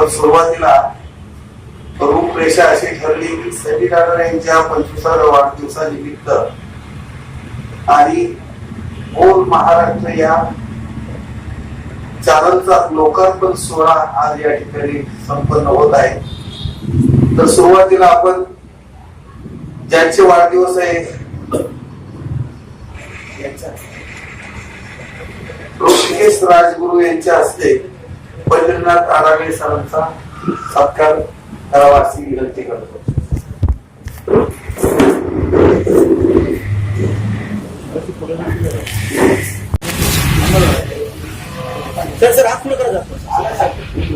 पण सुरुवातीला रूपरेषा अशी ठरली की सनी डागर यांच्या पंचवीसाव्या वाढदिवसानिमित्त आणि बोल महाराष्ट्र या चॅनलचा लोकार्पण सोहळा आज या ठिकाणी संपन्न होत आहे. तर सुरुवातीला आपण ज्यांचे वाढदिवस आहे यांच्या- ऋषिकेश राजगुरू यांच्या हस्ते पंढरीनाथ आराणे सरांचा सत्कार करावा अशी विनंती करतो सर सर हात पुढे करा जरा.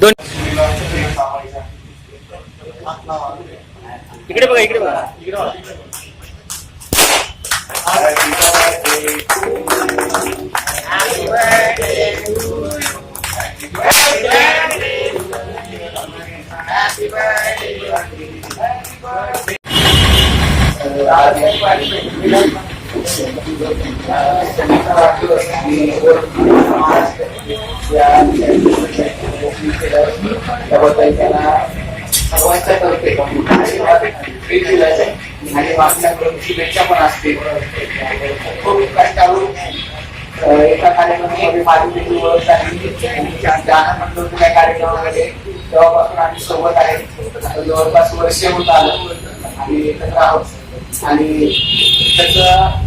दोन इकडे बघा इकडे बघा इकडे बघा त्याबद्दल त्यांना सर्वांच्या तर्फे आणि मागच्याकडून शुभेच्छा पण असतील. खूप कष्टाळू एका कार्यक्रमामध्ये माझी देखील ओळख झाली. त्यानंतर तुझ्या कार्यक्रमामध्ये तेव्हापासून आम्ही सोबत आहे. जवळपास वर्ष होत आलं. आणि एकत्र आहोत. आणि त्याचं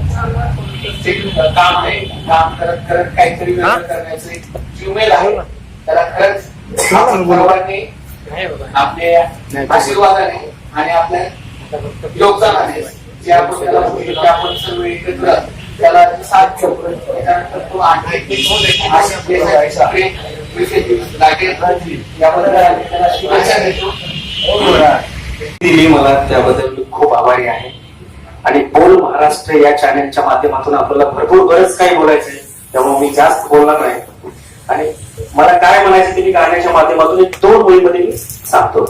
काम आहे. काम करत करत काहीतरी करण्याचं एक आहे. त्याला खरंच सर्वांनी आपल्या आशीर्वादाने आणि आपल्या योगदानाने जे आपण त्याला आपण सर्व एकत्र त्याला साथ त्यानंतर तो दिली मला त्याबद्दल मी खूप आभारी आहे. आणि बोल महाराष्ट्र या चॅनलच्या माध्यमातून आपल्याला भरपूर बरंच काही बोलायचं आहे त्यामुळे मी जास्त बोलणार नाही. मला काय म्हणायचं ते मी गाण्याच्या माध्यमातून एक दोन ओळीमध्ये मी सांगतो.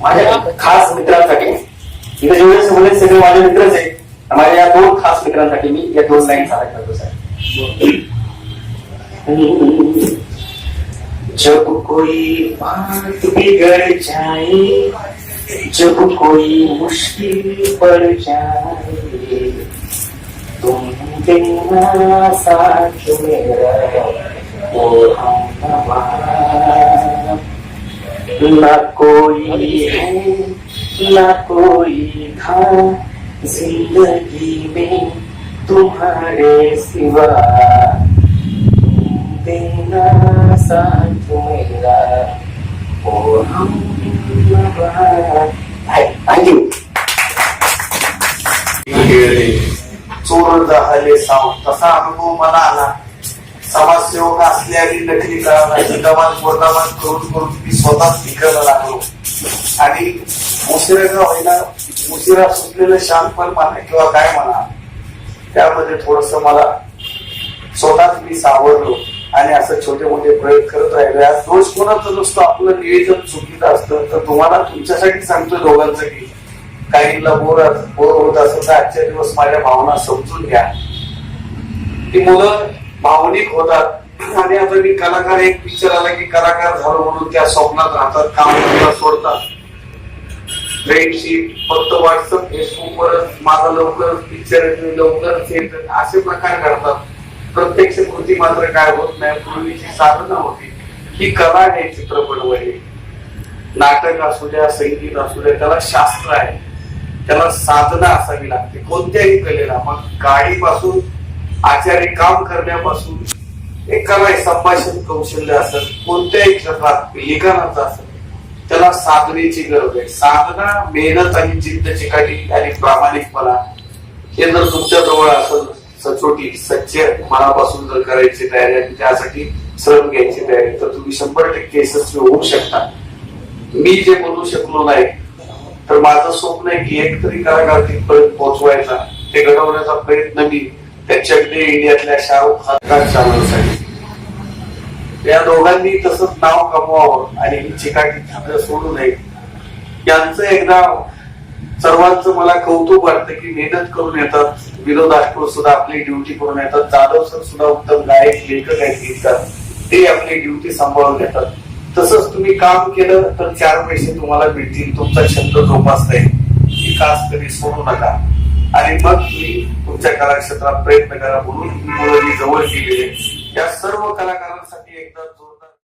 माझ्या खास मित्रांसाठी इथे जेवढे सगळे सगळे माझे मित्रच आहेत माझ्या या दोन खास मित्रांसाठी मी या दोन लाईन सादर करतो साहेब. जब कोई बात बिगड़ जाए जब कोई मुश्किल पड़ जाए तुम देना साथ मेरा ना कोई है ना कोई था जिंदगी में तुम्हारे सिवा देना साथ मेरा ओ हम थँक्यू चोर झाले साव तसा अनुभव मला आला समाजसेवक असल्याने नकली करायची दमान गोदामान करून करून मी स्वतः विकायला लागलो. आणि उशिराचा होईना उशिरा सुटलेलं शांतपण म्हणा किंवा काय म्हणा त्यामध्ये थोडस मला स्वतःच मी सावरलो. आणि असं छोटे मोठे प्रयोग करत राहिले. आज दोष कोणाचं नुसतं. आपलं नियोजन चुकीचं असतं. तर तुम्हाला तुमच्यासाठी सांगतो दोघांचं की काहींना बोर बोर होत असेल तर आजच्या दिवस माझ्या भावना समजून घ्या. ती मुलं भावनिक होतात. आणि आता मी कलाकार एक पिक्चर आला की कलाकार झालो म्हणून त्या स्वप्नात राहतात काम करायला सोडतात. फ्रेंडशिप फक्त व्हॉट्सअप फेसबुक वर माझा लवकर पिक्चर लवकर येतं, असे प्रकार घडतात. प्रत्यक्ष कृती मात्र काय होत नाही पूर्वीची साधना होती. ही कला आहे चित्रपट वगैरे नाटक असू द्या संगीत असू द्या त्याला शास्त्र आहे. त्याला साधना असावी लागते. कोणत्याही कलेला. मग गाडीपासून आचारी काम करण्यापासून एक संभाषण कौशल्य असेल कोणत्याही क्षेत्रात लिखाणाचं असेल त्याला साधनेची गरज आहे. साधना मेहनत आणि जिद्द चिकाटी आणि प्रामाणिकपणा हे जर तुमच्या जवळ असेल सचोटी सच्चे मनापासून जर करायची तयारी आणि त्यासाठी श्रम घ्यायची तयारी तर तुम्ही शंभर टक्के यशस्वी होऊ शकता. मी जे बोलू शकलो नाही तर माझं स्वप्न आहे की एक तरी कलाकार तिथपर्यंत पोहोचवायचा. ते घडवण्याचा प्रयत्न मी त्या इंडियातल्या शाहरुख खान चॅनलसाठी या दोघांनी तसंच नाव कमवावं आणि ही चिकाटी थांबलं सोडू नये. यांचं एकदा सर्वांचं मला कौतुक वाटतं की मेहनत करून येतात. विनोद आठवड सुद्धा आपली ड्युटी करून येतात. जाधव सर सुद्धा उत्तम गायक लेखक आहेत गीतकार ते आपली ड्युटी सांभाळून घेतात. तसंच तुम्ही काम केलं तर चार पैसे तुम्हाला मिळतील. तुमचा छंद जोपासता येईल. ही कास कधी सोडू नका. आणि मग मी तुमच्या कलाक्षेत्रात प्रयत्न करा म्हणून मुलं मी जवळ केलेली आहे. या सर्व कलाकारांसाठी